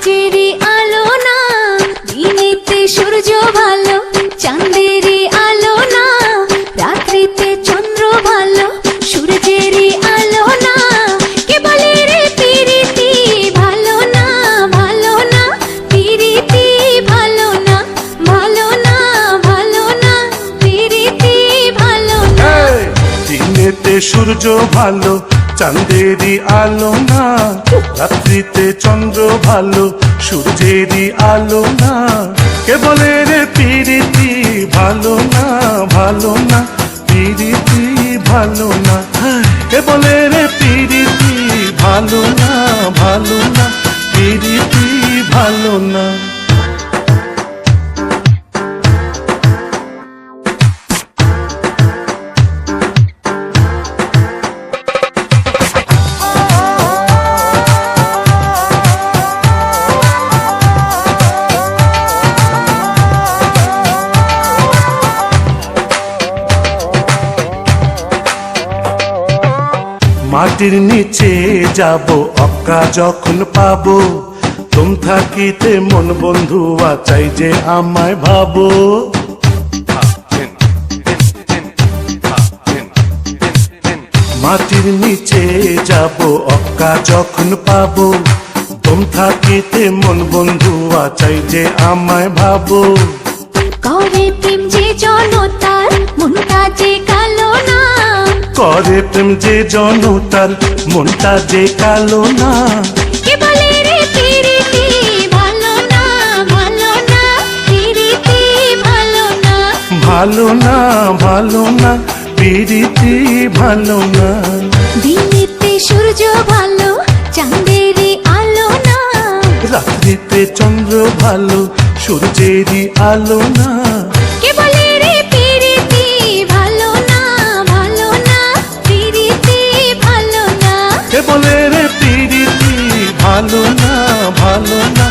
সূর্যেরই আলো না, দিনেতে সূর্য ভালো, চাঁদেরই আলো না, রাত্রিতে চন্দ্র ভালো, সূর্যেরই আলো না। কে বলে রে পিরিতি ভালো না ভালো না? পিরিতি ভালো না ভালো না ভালো না? পিরিতি ভালো না। দিনেতে সূর্য ভালো চাঁদেরই আলো না, রাত্রিতে চন্দ্র ভালো, সূর্যেরই আলো না। কে বলে রে পিরিতি ভালো না ভালো না, পিরিতি ভালো না। কে বলে রে পিরিতি মাটির নিচে যাব অক্কা যখন পাবো। তুম থাকিতে মন বন্ধু চাই যে আমায় ভাবো। মাটির নিচে যাব অক্কা যখন পাবো। তুম থাকিতে মন বন্ধু চাই যে আমায় ভাবো। করে প্রেম যে করে প্রেম যে জনতার মনটা যে কালো না। ভালো না ভালো না? পিরিতি ভালো না? ভালো ভালো না পিরিতি ভালো না। দিনেতে সূর্য ভালো চাঁদেরই আলো না। রাত্রিতে চন্দ্র ভালো সূর্যেরই আলো না। বলে রে পিরিতি ভালো না ভালো না।